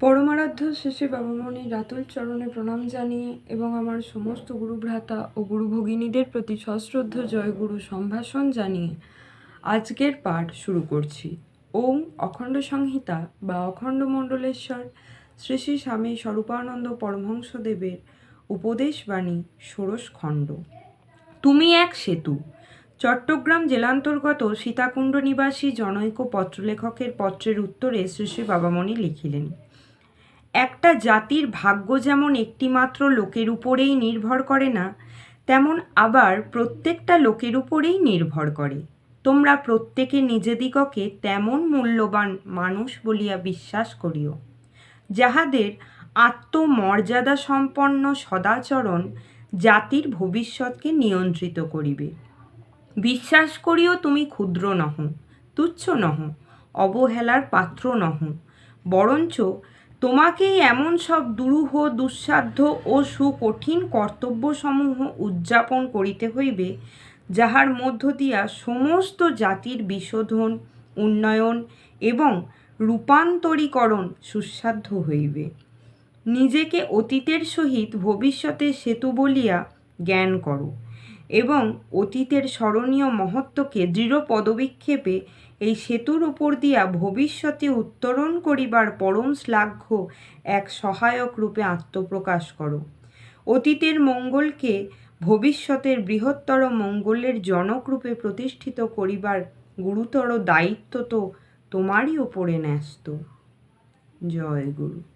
পরমারাধ্য শেষে বাবামণি রাতুল চরণে প্রণাম জানিয়ে এবং আমার সমস্ত গুরুভ্রাতা ও গুরু ভগিনীদের প্রতি সশ্রদ্ধ জয়গুরু সম্ভাষণ জানিয়ে আজকের পাঠ শুরু করছি। ওম অখণ্ড সংহিতা বা অখণ্ড মণ্ডলেশ্বর, শ্রী শ্রী স্বামী স্বরূপানন্দ পরমহংসদেবের উপদেশবাণী ষোড়শ খণ্ড। তুমি এক সেতু। চট্টগ্রাম জেলান্তর্গত সীতাকুণ্ড নিবাসী জনৈক পত্রলেখকের পত্রের উত্তরে শ্রী শ্রী বাবামণি লিখিলেন একটা জাতির ভাগ্য যেমন একটিমাত্র লোকের উপরেই নির্ভর করে না, তেমন আবার প্রত্যেকটা লোকের উপরেই নির্ভর করে। তোমরা প্রত্যেকে নিজেদিগকে তেমন মূল্যবান মানুষ বলিয়া বিশ্বাস করিও। যাহাদের আত্মমর্যাদা সম্পন্ন সদাচরণ জাতির ভবিষ্যৎকে নিয়ন্ত্রিত করিবে। বিশ্বাস করিও তুমি ক্ষুদ্র নহ, তুচ্ছ নহ, অবহেলার পাত্র নহ, বরঞ্চ তোমাকেই এমন সব দুরূহ, দুঃসাধ্য ও সুকঠিন কর্তব্যসমূহ উদযাপন করিতে হইবে, যাহার মধ্য দিয়া সমস্ত জাতির বিশোধন, উন্নয়ন এবং রূপান্তরীকরণ সুসাধ্য হইবে। নিজেকে অতীতের সহিত ভবিষ্যতে সেতু বলিয়া জ্ঞান করো। এবং অতীতের স্মরণীয় মহত্বকে দৃঢ় পদবিক্ষেপে এই সেতুর উপর দিয়া ভবিষ্যতে উত্তরণ করিবার পরম শ্লাঘ্য এক সহায়ক রূপে আত্মপ্রকাশ করো। অতীতের মঙ্গলকে ভবিষ্যতের বৃহত্তর মঙ্গলের জনকরূপে প্রতিষ্ঠিত করিবার গুরুতর দায়িত্ব তো তোমারই ওপরে ন্যস্ত। জয় গুরু।